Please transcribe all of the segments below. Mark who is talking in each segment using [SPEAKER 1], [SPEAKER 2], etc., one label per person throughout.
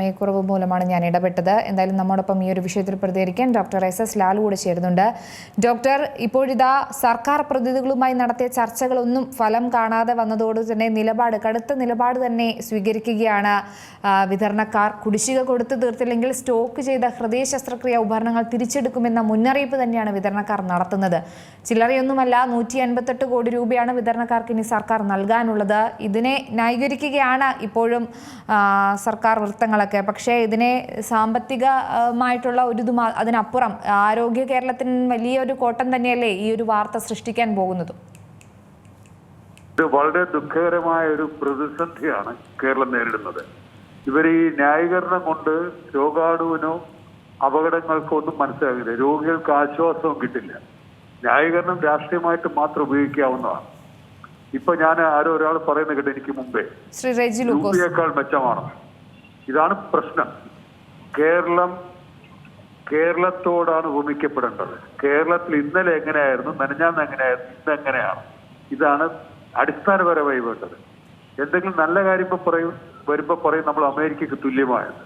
[SPEAKER 1] സമയക്കുറവ് മൂലമാണ് ഞാൻ ഇടപെട്ടത്. എന്തായാലും നമ്മോടൊപ്പം ഈ ഒരു വിഷയത്തിൽ പ്രതികരിക്കാൻ ഡോക്ടർ എസ് എസ് ലാലു കൂടെ ചേരുന്നുണ്ട്. ഡോക്ടർ ഇപ്പോഴിതാ സർക്കാർ പ്രതിനിധികളുമായി നടത്തിയ ചർച്ചകളൊന്നും ഫലം കാണാതെ വന്നതോട് തന്നെ നിലപാട് കടുത്ത നിലപാട് തന്നെ സ്വീകരിക്കുകയാണ്. വിതരണക്കാർ കുടിശ്ശിക കൊടുത്തു തീർത്തില്ലെങ്കിൽ സ്റ്റോക്ക് ചെയ്ത ഹൃദയ ശസ്ത്രക്രിയ ഉപകരണങ്ങൾ തിരിച്ചെടുക്കുമെന്ന മുന്നറിയിപ്പ് തന്നെയാണ് വിതരണക്കാർ നടത്തുന്നത്. ചില്ലറയൊന്നുമല്ല നൂറ്റി അൻപത്തെട്ട് കോടി രൂപയാണ് വിതരണക്കാർക്ക് ഇനി സർക്കാർ നൽകാനുള്ളത്. ഇതിനെ ന്യായീകരിക്കുകയാണ് ഇപ്പോഴും സർക്കാർ വൃത്തങ്ങളൊക്കെ. പക്ഷേ ഇതിനെ സാമ്പത്തികമായിട്ടുള്ള ഒരു ഇത് അതിനപ്പുറം ആരോഗ്യ കേരളത്തിന് വലിയൊരു കോട്ടം തന്നെയല്ലേ ഈ ഒരു വാർത്ത സൃഷ്ടിക്കാൻ പോകുന്നത്?
[SPEAKER 2] ഇത് വളരെ ദുഃഖകരമായ ഒരു പ്രതിസന്ധിയാണ് കേരളം നേരിടുന്നത്. ഇവർ ഈ ന്യായീകരണം കൊണ്ട് രോഗാണുവിനോ അപകടങ്ങൾക്കോ ഒന്നും മനസ്സിലാകില്ല. രോഗികൾക്ക് ആശ്വാസവും കിട്ടില്ല. ന്യായീകരണം രാഷ്ട്രീയമായിട്ട് മാത്രം ഉപയോഗിക്കാവുന്നതാണ്. ഇപ്പൊ ഞാൻ ആരോ ഒരാൾ പറയുന്ന കേട്ടോ എനിക്ക് മുമ്പേ.
[SPEAKER 1] ലൂക്കോസ്.
[SPEAKER 2] യൂപിയേക്കാൾ മെച്ചമാണ്. ഇതാണ് പ്രശ്നം. കേരളം കേരളത്തോടാണ് ഭൂമിക്കപ്പെടേണ്ടത്. കേരളത്തിൽ ഇന്നലെ എങ്ങനെയായിരുന്നു? നനഞ്ഞാന്ന് എങ്ങനെയായിരുന്നു? ഇന്ന് എങ്ങനെയാണ്? ഇതാണ് അടിസ്ഥാനപരമായി വേണ്ടത്. എന്തെങ്കിലും നല്ല കാര്യം ഇപ്പൊ പറയും വരുമ്പോ പറയും നമ്മൾ അമേരിക്കക്ക് തുല്യമായത്.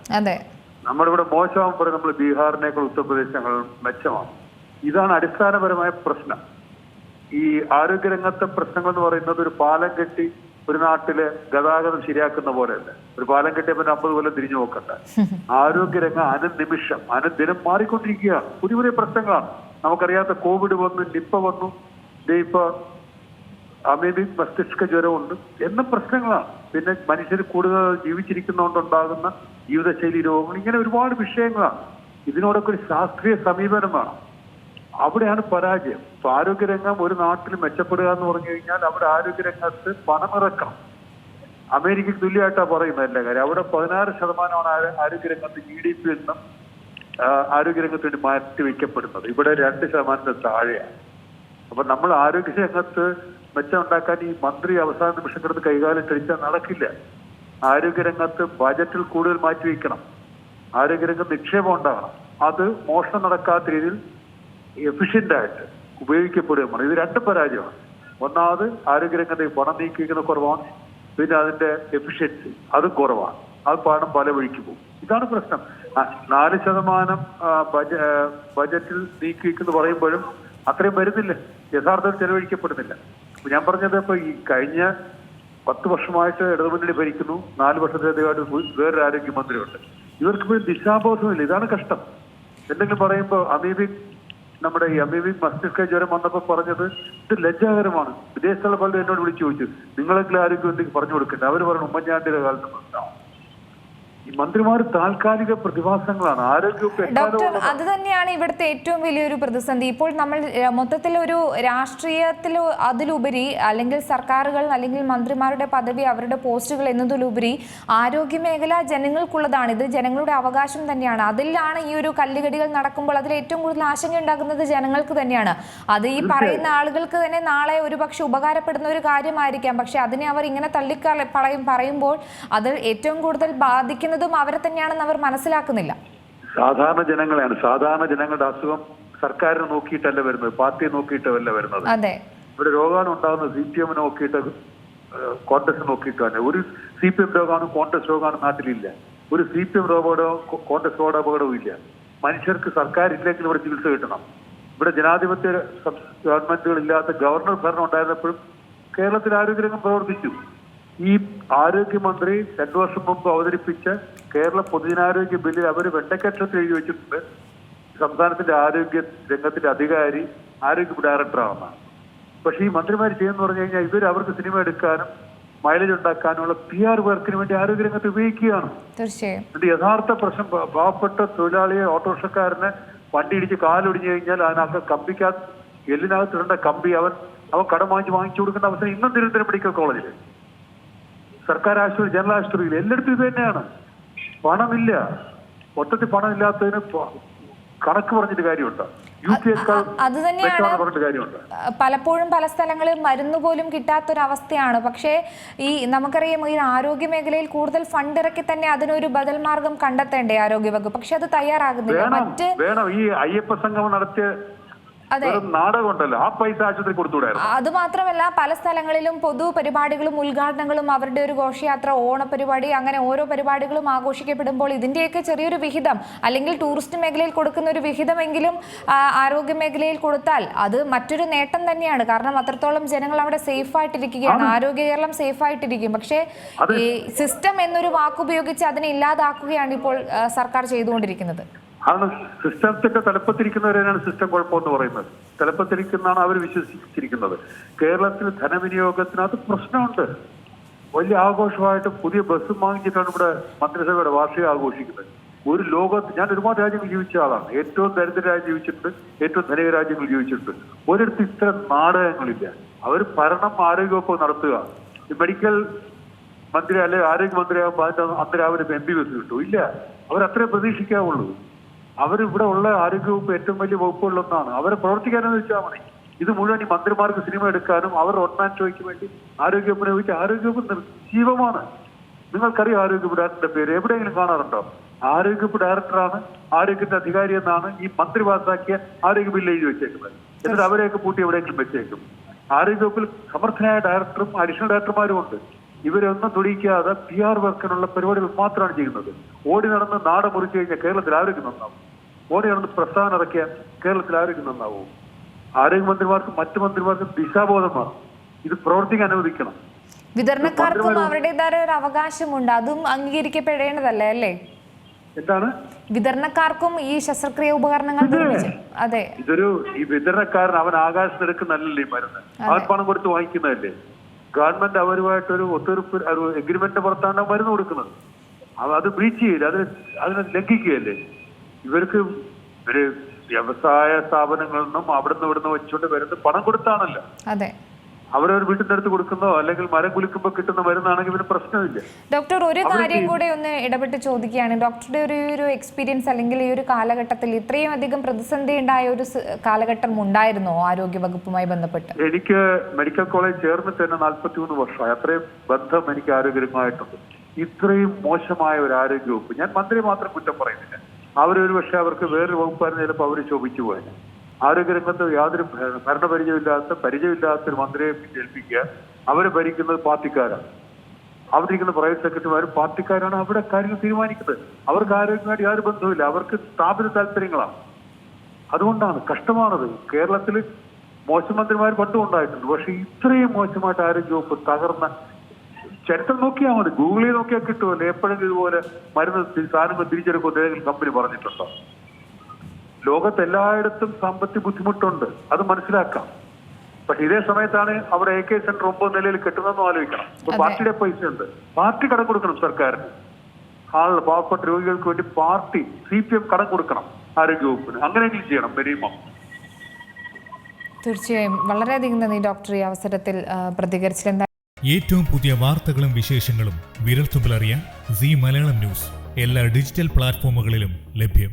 [SPEAKER 2] നമ്മളിവിടെ മോശമാകുമ്പോൾ പറയും നമ്മൾ ബീഹാറിനേക്കാൾ ഉത്തർപ്രദേശ് ഞങ്ങൾ മെച്ചമാണ്. ഇതാണ് അടിസ്ഥാനപരമായ പ്രശ്നം. ഈ ആരോഗ്യരംഗത്തെ പ്രശ്നങ്ങൾ എന്ന് പറയുന്നത് ഒരു പാലം കെട്ടി ഒരു നാട്ടിൽ ഗതാഗതം ശരിയാക്കുന്ന പോലെയല്ല. ഒരു പാലം കെട്ടിയ പിന്നെ അമ്പത് കൊല്ലം തിരിഞ്ഞു നോക്കണ്ട. ആരോഗ്യരംഗം അനുനിമിഷം അനുദിനം മാറിക്കൊണ്ടിരിക്കുകയാണ് പുതിയ പുതിയ പ്രശ്നങ്ങളാണ്. നമുക്കറിയാത്ത കോവിഡ് വന്നു നിപ്പ വന്നു ഇപ്പൊ അമീബിക് മസ്തിഷ്ക ജ്വരമുണ്ട് എന്നും പ്രശ്നങ്ങളാണ്. പിന്നെ മനുഷ്യർ കൂടുതൽ ജീവിച്ചിരിക്കുന്നതുകൊണ്ടുണ്ടാകുന്ന ജീവിതശൈലി രോഗങ്ങൾ. ഇങ്ങനെ ഒരുപാട് വിഷയങ്ങളാണ്. ഇതിനോടൊക്കെ ഒരു ശാസ്ത്രീയ സമീപനം വേണം. അവിടെയാണ് പരാജയം. ഇപ്പൊ ആരോഗ്യരംഗം ഒരു നാട്ടിൽ മെച്ചപ്പെടുക എന്ന് പറഞ്ഞു കഴിഞ്ഞാൽ അവിടെ ആരോഗ്യരംഗത്ത് പണമിറക്കണം. അമേരിക്കയ്ക്ക് തുല്യമായിട്ടാണ് പറയുന്നത് എല്ലാ കാര്യം. അവിടെ പതിനാറ് ശതമാനമാണ് ആരോ- ആരോഗ്യരംഗത്ത് ജി ഡി പി എന്നും ആരോഗ്യരംഗത്ത് വേണ്ടി മാറ്റി വയ്ക്കപ്പെടുന്നത്. ഇവിടെ രണ്ട് ശതമാനത്തിന് താഴെയാണ്. അപ്പൊ നമ്മൾ ആരോഗ്യരംഗത്ത് മെച്ചം ഉണ്ടാക്കാൻ ഈ മന്ത്രി അവസാന നിമിഷം കിടന്ന് കൈകാലം കഴിച്ചാൽ നടക്കില്ല. ആരോഗ്യരംഗത്ത് ബജറ്റിൽ കൂടുതൽ മാറ്റിവെക്കണം ആരോഗ്യരംഗം നിക്ഷേപം ഉണ്ടാകണം. അത് മോഷണം നടക്കാത്ത രീതിയിൽ എഫിഷ്യന്റ് ഉപയോഗിക്കപ്പെടുകയാണ് ഇത് രണ്ട് പരാജയമാണ്. ഒന്നാമത് ആരോഗ്യരംഗത്തെ പണം നീക്കിക്കുന്ന കുറവാണ്. പിന്നെ അതിന്റെ എഫിഷ്യൻസി അത് കുറവാണ്. അത് പണം പല വഴിക്ക് പോകും. ഇതാണ് പ്രശ്നം. നാല് ശതമാനം ബജറ്റിൽ നീക്കിവെക്കുന്നു പറയുമ്പോഴും അത്രയും വരുന്നില്ല. യഥാർത്ഥത്തിൽ ചെലവഴിക്കപ്പെടുന്നില്ല. ഞാൻ പറഞ്ഞത് ഇപ്പൊ ഈ കഴിഞ്ഞ പത്ത് വർഷമായിട്ട് ഇടതുമുന്നണി ഭരിക്കുന്നു. നാല് വർഷത്തിലധികമായിട്ട് വേറൊരു ആരോഗ്യമന്ത്രിയുണ്ട്. ഇവർക്ക് ദിശാബോധമില്ല. ഇതാണ് കഷ്ടം. എന്തെങ്കിലും പറയുമ്പോൾ അമീബിക് നമ്മുടെ ഈ അമീബിക് മസ്തിഷ്ക ജ്വരം വന്നപ്പോൾ പറഞ്ഞത് ഇത് ലജ്ജാകരമാണ്. വിദേശത്തുള്ള പലരും എന്നോട് വിളിച്ചു ചോദിച്ചു. നിങ്ങളെങ്കിലും ആരോഗ്യം എന്തെങ്കിലും പറഞ്ഞു കൊടുക്കട്ടെ അവർ പറഞ്ഞു ഉമ്മൻചാണ്ടിയുടെ കാലത്ത് പ്രശ്നമാണ് ഈ മന്ത്രിമാർ താൽക്കാലിക പ്രതിഭാസങ്ങളാണ്.
[SPEAKER 1] ഡോക്ടർ അത് തന്നെയാണ് ഇവിടുത്തെ ഏറ്റവും വലിയൊരു പ്രതിസന്ധി. ഇപ്പോൾ നമ്മൾ മൊത്തത്തിൽ ഒരു രാഷ്ട്രീയത്തിൽ അതിലുപരി അല്ലെങ്കിൽ സർക്കാരുകൾ അല്ലെങ്കിൽ മന്ത്രിമാരുടെ പദവി അവരുടെ പോസ്റ്റുകൾ എന്നതിലുപരി ആരോഗ്യ മേഖല ജനങ്ങൾക്കുള്ളതാണ്. ഇത് ജനങ്ങളുടെ അവകാശം തന്നെയാണ്. അതിലാണ് ഈ ഒരു കല്ലുകടികൾ നടക്കുമ്പോൾ അതിൽ ഏറ്റവും കൂടുതൽ ആശങ്ക ഉണ്ടാക്കുന്നത് ജനങ്ങൾക്ക് തന്നെയാണ്. അത് ഈ പറയുന്ന ആളുകൾക്ക് തന്നെ നാളെ ഒരു പക്ഷെ ഉപകാരപ്പെടുന്ന ഒരു കാര്യമായിരിക്കാം. പക്ഷെ അതിനെ അവർ ഇങ്ങനെ തള്ളിക്കള പറയും പറയുമ്പോൾ അത് ഏറ്റവും കൂടുതൽ ബാധിക്കുന്നതും അവരെ തന്നെയാണെന്ന് അവർ മനസ്സിലാക്കുന്നില്ല.
[SPEAKER 2] സാധാരണ ജനങ്ങളെയാണ്. സാധാരണ ജനങ്ങളുടെ അസുഖം സർക്കാരിനെ നോക്കിയിട്ടല്ല വരുന്നത് പാർട്ടിയെ നോക്കിയിട്ടല്ല വരുന്നത്.
[SPEAKER 1] അതെ.
[SPEAKER 2] ഇവിടെ രോഗാണു ഉണ്ടാകുന്നത് സി പി എമ്മിനെ നോക്കിയിട്ട് കോൺഗ്രസ് നോക്കിയിട്ടാണ് ഒരു സി പി എം രോഗാണു കോൺഗ്രസ് രോഗാണു നാട്ടിലില്ല. ഒരു സി പി എം രോഗോ കോൺഗ്രസ് രോഗ അപകടവും ഇല്ല. മനുഷ്യർക്ക് സർക്കാർ ഇല്ലെങ്കിൽ ഇവിടെ ചികിത്സ കിട്ടണം. ഇവിടെ ജനാധിപത്യ ഗവൺമെന്റുകൾ ഇല്ലാത്ത ഗവർണർ ഭരണം ഉണ്ടായിരുന്നപ്പോഴും കേരളത്തിൽ ആരോഗ്യരംഗം പ്രവർത്തിച്ചു. ഈ ആരോഗ്യമന്ത്രി രണ്ടു വർഷം മുമ്പ് അവതരിപ്പിച്ച കേരള പൊതുജനാരോഗ്യ ബില്ലിൽ അവർ വെണ്ടക്കക്ഷത്തിൽ എഴുതി വെച്ചിട്ടുണ്ട്. സംസ്ഥാനത്തിന്റെ ആരോഗ്യ രംഗത്തിന്റെ അധികാരി ആരോഗ്യ ഡയറക്ടറാണെന്നാണ് പക്ഷേ ഈ മന്ത്രിമാർ ചെയ്യുന്ന പറഞ്ഞു കഴിഞ്ഞാൽ ഇവർ അവർക്ക് സിനിമ എടുക്കാനും മൈലേജ് ഉണ്ടാക്കാനുള്ള പി ആർ വർക്കിന് വേണ്ടി ആരോഗ്യരംഗത്ത് ഉപയോഗിക്കുകയാണ്.
[SPEAKER 1] തീർച്ചയായും.
[SPEAKER 2] എന്നിട്ട് യഥാർത്ഥ പ്രശ്നം പാവപ്പെട്ട തൊഴിലാളിയെ ഓട്ടോറിക്ഷക്കാരനെ വണ്ടി ഇടിച്ച് കാലൊടിഞ്ഞു കഴിഞ്ഞാൽ അതിനകത്ത് കമ്പിക്കകത്ത് എല്ലിനകത്ത് ഇടേണ്ട കമ്പി അവൻ അവൻ കടം വാങ്ങിച്ച് വാങ്ങിച്ചു കൊടുക്കേണ്ട അവസരം ഇന്നും തിരുവനന്തപുരം മെഡിക്കൽ കോളേജിൽ സർക്കാർ ആശുപത്രി ജനറൽ ആശുപത്രിയിൽ എല്ലായിടത്തും ഇത് തന്നെയാണ്. പണമില്ല. മൊത്തത്തിൽ പണമില്ലാത്തതിന് കണക്ക് പറഞ്ഞിട്ട് കാര്യമുണ്ട്. യു പി
[SPEAKER 1] അത് തന്നെയാണ്. പലപ്പോഴും പല സ്ഥലങ്ങളിൽ മരുന്ന് പോലും കിട്ടാത്തൊരവസ്ഥയാണ്. പക്ഷേ ഈ നമുക്കറിയാം ഈ ആരോഗ്യ മേഖലയിൽ കൂടുതൽ ഫണ്ട് ഇറക്കി തന്നെ അതിനൊരു ബദൽ മാർഗം കണ്ടെത്തേണ്ടേ ആരോഗ്യ വകുപ്പ് പക്ഷെ അത് തയ്യാറാകുന്നില്ല. മറ്റ്
[SPEAKER 2] വേണം. ഈ അയ്യപ്പ സംഗമം നടത്തിയ ആ പൈസ ആശുപത്രി കൊടുത്തുകൂടായിരുന്നു
[SPEAKER 1] അത് മാത്രമല്ല പല സ്ഥലങ്ങളിലും പൊതു പരിപാടികളും ഉദ്ഘാടനങ്ങളും അവരുടെ ഒരു ഘോഷയാത്ര ഓണപരിപാടി അങ്ങനെ ഓരോ പരിപാടികളും ആഘോഷിക്കപ്പെടുമ്പോൾ ഇതിന്റെയൊക്കെ ചെറിയൊരു വിഹിതം അല്ലെങ്കിൽ ടൂറിസ്റ്റ് മേഖലയിൽ കൊടുക്കുന്ന ഒരു വിഹിതമെങ്കിലും ആരോഗ്യ മേഖലയിൽ കൊടുത്താൽ അത് മറ്റൊരു നേട്ടം തന്നെയാണ്. കാരണം അത്രത്തോളം ജനങ്ങൾ അവിടെ സേഫ് ആയിട്ടിരിക്കുകയാണ് ആരോഗ്യ കേരളം സേഫ് ആയിട്ടിരിക്കും പക്ഷേ ഈ സിസ്റ്റം എന്നൊരു വാക്കുപയോഗിച്ച് അതിനെ ഇല്ലാതാക്കുകയാണ് ഇപ്പോൾ സർക്കാർ ചെയ്തുകൊണ്ടിരിക്കുന്നത്.
[SPEAKER 2] ആണ് സിസ്റ്റത്തിന്റെ തലപ്പത്തിരിക്കുന്നവരെയാണ് സിസ്റ്റം കുഴപ്പമെന്ന് പറയുന്നത്. തലപ്പത്തിരിക്കുന്നതാണ് അവർ വിശ്വസിച്ചിരിക്കുന്നത്. കേരളത്തിൽ ധനവിനിയോഗത്തിനകത്ത് പ്രശ്നമുണ്ട്. വലിയ ആഘോഷമായിട്ട് പുതിയ ബസ് വാങ്ങിച്ചിട്ടാണ് ഇവിടെ മന്ത്രിസഭയുടെ വാർഷികം ആഘോഷിക്കുന്നത്. ഒരു ലോകത്ത് ഞാൻ ഒരുപാട് രാജ്യങ്ങൾ ജീവിച്ച ആളാണ്. ഏറ്റവും ദരിദ്രരായി ജീവിച്ചിട്ടുണ്ട് ഏറ്റവും ധനിക രാജ്യങ്ങൾ ജീവിച്ചിട്ടുണ്ട്. ഒരിടത്ത് ഇത്തരം നാടകങ്ങളില്ല. അവർ ഭരണം ആരോഗ്യവകുപ്പ് നടത്തുക. മെഡിക്കൽ മന്ത്രി അല്ലെ ആരോഗ്യമന്ത്രിയാകുമ്പോൾ അതിന്റെ അന്ന് രാവിലെ എം ബി ബസ് കിട്ടും. ഇല്ല. അവരത്രേ പ്രതീക്ഷിക്കാവുള്ളൂ. അവരിവിടെ ഉള്ള ആരോഗ്യവകുപ്പ് ഏറ്റവും വലിയ വകുപ്പുകളിലൊന്നാണ് അവരെ പ്രവർത്തിക്കാനെന്ന് വെച്ചാൽ മതി. ഇത് മുഴുവൻ ഈ മന്ത്രിമാർക്ക് സിനിമ എടുക്കാനും അവർ ഒന്നാൻ ചോയ്ക്ക് വേണ്ടി ആരോഗ്യവകുപ്പിനെ വെച്ച് ആരോഗ്യവകുപ്പ് നിർജീവമാണ് നിങ്ങൾക്കറിയാം ആരോഗ്യവകുപ്പ് ഡയറക്ടറുടെ പേര്. എവിടെയെങ്കിലും കാണാറുണ്ടോ? ആരോഗ്യവകുപ്പ് ഡയറക്ടറാണ് ആരോഗ്യത്തിന്റെ അധികാരി എന്നാണ് ഈ മന്ത്രി പാസാക്കിയ ആരോഗ്യ ബില്ല് എഴുതി വെച്ചേക്കുന്നത്. എന്നിട്ട് അവരെയൊക്കെ പൂട്ടി എവിടെയെങ്കിലും വെച്ചേക്കും. ആരോഗ്യവകുപ്പിൽ സമർത്ഥനായ ഡയറക്ടറും അഡീഷണൽ ഡയറക്ടർമാരും ഉണ്ട്. ഇവരൊന്നും തുടിക്കാതെ പി ആർ വർക്കിനുള്ള പരിപാടികൾ മാത്രമാണ് ചെയ്യുന്നത്. ഓടി നടന്ന് നാട് മുറിച്ചു കഴിഞ്ഞാൽ കേരളത്തിൽ ആരോഗ്യം നന്നാവും? ഓടി നടന്ന് പ്രസ്ഥാനം ഇറക്കിയാൽ കേരളത്തിൽ ആരോഗ്യം നന്നാവും? ആരോഗ്യമന്ത്രിമാർക്കും മറ്റു മന്ത്രിമാർക്കും ദിശാബോധമാണ്. ഇത് പ്രവർത്തിക്കാൻ അനുവദിക്കണം.
[SPEAKER 1] വിതരണക്കാർക്കും അവരുടേതായ ഒരു അവകാശമുണ്ട്. അതും അംഗീകരിക്കപ്പെടേണ്ടതല്ലേ അല്ലേ?
[SPEAKER 2] എന്താണ്?
[SPEAKER 1] വിതരണക്കാർക്കും ഈ ശസ്ത്രക്രിയ ഉപകരണങ്ങൾ അതെ.
[SPEAKER 2] ഇതൊരു ഈ വിതരണക്കാരൻ അവൻ ആകാശത്തെടുക്കുന്നല്ലേ മരുന്ന്? അവൻ പണം കൊടുത്ത് വാങ്ങിക്കുന്നതല്ലേ? ഗവൺമെന്റ് അവരുമായിട്ടൊരു ഒത്തുതീർപ്പ് ഒരു എഗ്രിമെന്റ് പുറത്താണ് മരുന്ന് കൊടുക്കുന്നത്. അത് ബ്രീച്ച് ചെയ്യില്ല അത് അതിനെ ലംഘിക്കുകയല്ലേ? ഇവർക്ക് ഒരു വ്യവസായ സ്ഥാപനങ്ങളിൽ നിന്നും അവിടുന്ന് ഇവിടുന്ന് വെച്ചുകൊണ്ട് വരുന്നത് പണം കൊടുത്താണല്ലോ.
[SPEAKER 1] അതെ.
[SPEAKER 2] അവരവർ വീട്ടിന്റെ അടുത്ത് കൊടുക്കുന്നോ അല്ലെങ്കിൽ മരം കുലിക്കുമ്പോൾ കിട്ടുന്ന മരുന്നാണെങ്കിൽ പിന്നെ പ്രശ്നമില്ല.
[SPEAKER 1] ഡോക്ടർ ഒരു കാര്യം കൂടെ ഒന്ന് ഇടപെട്ട് ചോദിക്കുകയാണ്. ഡോക്ടറുടെ ഒരു ഒരു എക്സ്പീരിയൻസ് അല്ലെങ്കിൽ ഈ ഒരു കാലഘട്ടത്തിൽ ഇത്രയും അധികം പ്രതിസന്ധി ഉണ്ടായ ഒരു കാലഘട്ടം ഉണ്ടായിരുന്നോ ആരോഗ്യ വകുപ്പുമായി ബന്ധപ്പെട്ട്?
[SPEAKER 2] എനിക്ക് മെഡിക്കൽ കോളേജ് ചേർന്നിട്ട് തന്നെ നാൽപ്പത്തി മൂന്ന് വർഷമായി. അത്രയും ബന്ധം എനിക്ക് ആരോഗ്യപരമായിട്ടുണ്ട് ഇത്രയും മോശമായ ഒരു ആരോഗ്യ വകുപ്പ് ഞാൻ മന്ത്രി മാത്രം കുറ്റം പറയുന്നില്ല. അവരൊരു പക്ഷേ അവർക്ക് വേറൊരു വകുപ്പായിരുന്നു ചിലപ്പോൾ അവർ ശോഭിച്ചു പോയത് ആരോഗ്യരംഗത്ത് യാതൊരു ഭരണപരിചയമില്ലാത്ത പരിചയമില്ലാത്ത ഒരു മന്ത്രിയെ ഏൽപ്പിക്കുക അവരെ ഭരിക്കുന്നത് പാർട്ടിക്കാരാണ്. അവരിരിക്കുന്ന പ്രൈവറ്റ് സെക്രട്ടറിമാരും പാർട്ടിക്കാരാണ് അവിടെ കാര്യങ്ങൾ തീരുമാനിക്കുന്നത്. അവർക്ക് ആരോഗ്യമായിട്ട് യാതൊരു ബന്ധവുമില്ല. അവർക്ക് സ്ഥാപിത താല്പര്യങ്ങളാണ് അതുകൊണ്ടാണ് കഷ്ടമാണത്. കേരളത്തിൽ മോശം മന്ത്രിമാർ പണ്ടും ഉണ്ടായിട്ടുണ്ട്. പക്ഷെ ഇത്രയും മോശമായിട്ട് ആരോഗ്യവകുപ്പ് തകർന്ന ചരിത്രം നോക്കിയാൽ മതി. ഗൂഗിളിൽ നോക്കിയാൽ കിട്ടുമല്ലോ. എപ്പോഴെങ്കിലും ഇതുപോലെ മരുന്ന് സാധനങ്ങൾ തിരിച്ചെടുക്കുമെന്ന് ഏതെങ്കിലും കമ്പനി പറഞ്ഞിട്ടുണ്ടോ? ലോകത്ത് എല്ലായിടത്തും സാമ്പത്തിക ബുദ്ധിമുട്ടുണ്ട്. അത് മനസ്സിലാക്കാം. പക്ഷെ ഇതേ സമയത്താണ് അവർ എ കെ സെന്റർ ഒമ്പത് നിലയിൽ കെട്ടുന്നതെന്ന് ആലോചിക്കണം. പാർട്ടിയുടെ പൈസ ഉണ്ട് പാർട്ടി കടം കൊടുക്കണം സർക്കാരിന്. ആളുകൾ പാവപ്പെട്ട രോഗികൾക്ക് വേണ്ടി പാർട്ടി സി പി എം കടം കൊടുക്കണം ആരോഗ്യവകുപ്പിന് അങ്ങനെയെങ്കിലും ചെയ്യണം മിനിമം
[SPEAKER 1] തീർച്ചയായും. വളരെയധികം നന്ദി ഡോക്ടർ ഈ അവസരത്തിൽ ആ, പ്രതികരിച്ചത്
[SPEAKER 3] ഏറ്റവും പുതിയ വാർത്തകളും വിശേഷങ്ങളും വിരൽത്തുമ്പിലറിയാൻ സി മലയാളം ന്യൂസ്. എല്ലാ ഡിജിറ്റൽ പ്ലാറ്റ്ഫോമുകളിലും ലഭ്യം.